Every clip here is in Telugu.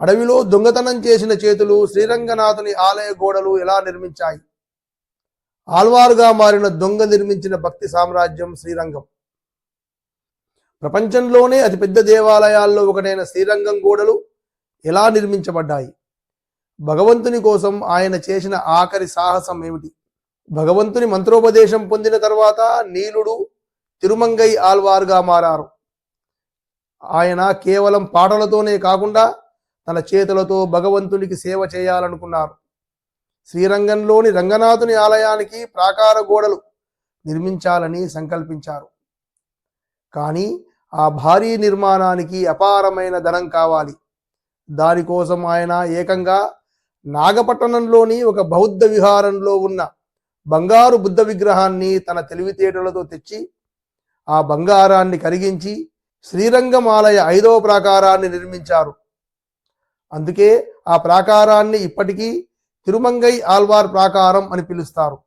అడవిలో దొంగతనం చేసిన చేతులు శ్రీరంగనాథుని ఆలయ గోడలు ఎలా నిర్మించాయి? ఆల్వారుగా మారిన దొంగ నిర్మించిన భక్తి సామ్రాజ్యం శ్రీరంగం. ప్రపంచంలోనే అతిపెద్ద దేవాలయాల్లో ఒకటైన శ్రీరంగం గోడలు ఎలా నిర్మించబడ్డాయి? భగవంతుని కోసం ఆయన చేసిన ఆఖరి సాహసం ఏమిటి? భగవంతుని మంత్రోపదేశం పొందిన తర్వాత నీలుడు తిరుమంగై ఆల్వార్గా మారారు. ఆయన కేవలం పాటలతోనే కాకుండా తన చేతులతో భగవంతునికి సేవ చేయాలనుకున్నారు. శ్రీరంగంలోని రంగనాథుని ఆలయానికి ప్రాకార గోడలు నిర్మించాలని సంకల్పించారు. కానీ ఆ భారీ నిర్మాణానికి అపారమైన ధనం కావాలి. దానికోసం ఆయన ఏకంగా నాగపట్టణంలోని ఒక బౌద్ధ విహారంలో ఉన్న బంగారు బుద్ధ విగ్రహాన్ని తన తెలివితేటలతో తెచ్చి ఆ బంగారాన్ని కరిగించి శ్రీరంగం ఆలయ ఐదవ ప్రాకారాన్ని నిర్మించారు. అందుకే ఆ ప్రాకారాన్ని ఇప్పటికీ తిరుమంగై ఆల్వార్ ప్రాకారం అని పిలుస్తారు.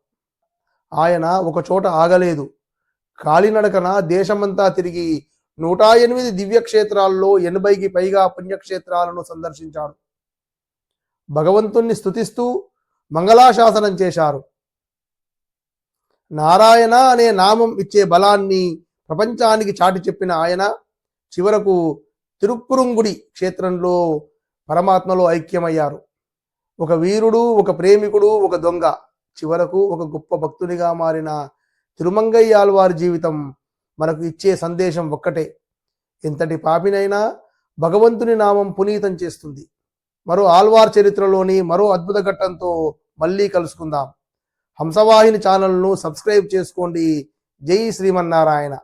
ఆయన ఒక చోట ఆగలేదు. కాలినడకన దేశమంతా తిరిగి నూట ఎనిమిది దివ్యక్షేత్రాల్లో ఎనభైకి పైగా పుణ్యక్షేత్రాలను సందర్శించాడు. భగవంతుణ్ణి స్తుతిస్తూ మంగళాశాసనం చేశారు. నారాయణ అనే నామం ఇచ్చే బలాన్ని ప్రపంచానికి చాటి చెప్పిన ఆయన చివరకు తిరుక్కురుంగుడి క్షేత్రంలో పరమాత్మలో ఐక్యమయ్యారు. ఒక వీరుడు ఒక ప్రేమికుడు ఒక దొంగ. చివరకు ఒక గొప్ప భక్తునిగా మారిన తిరుమంగయ్యాల్వారి జీవితం మనకు ఇచ్చే సందేశం ఒక్కటే. ఎంతటి పాపినైనా భగవంతుని నామం పునీతం చేస్తుంది. మరో ఆల్వార్ చరిత్రలోని మరో అద్భుత ఘట్టంతో మళ్ళీ కలుసుకుందాం. హంసవాహిని ఛానల్ను సబ్స్క్రైబ్ చేసుకోండి. జై శ్రీమన్నారాయణ.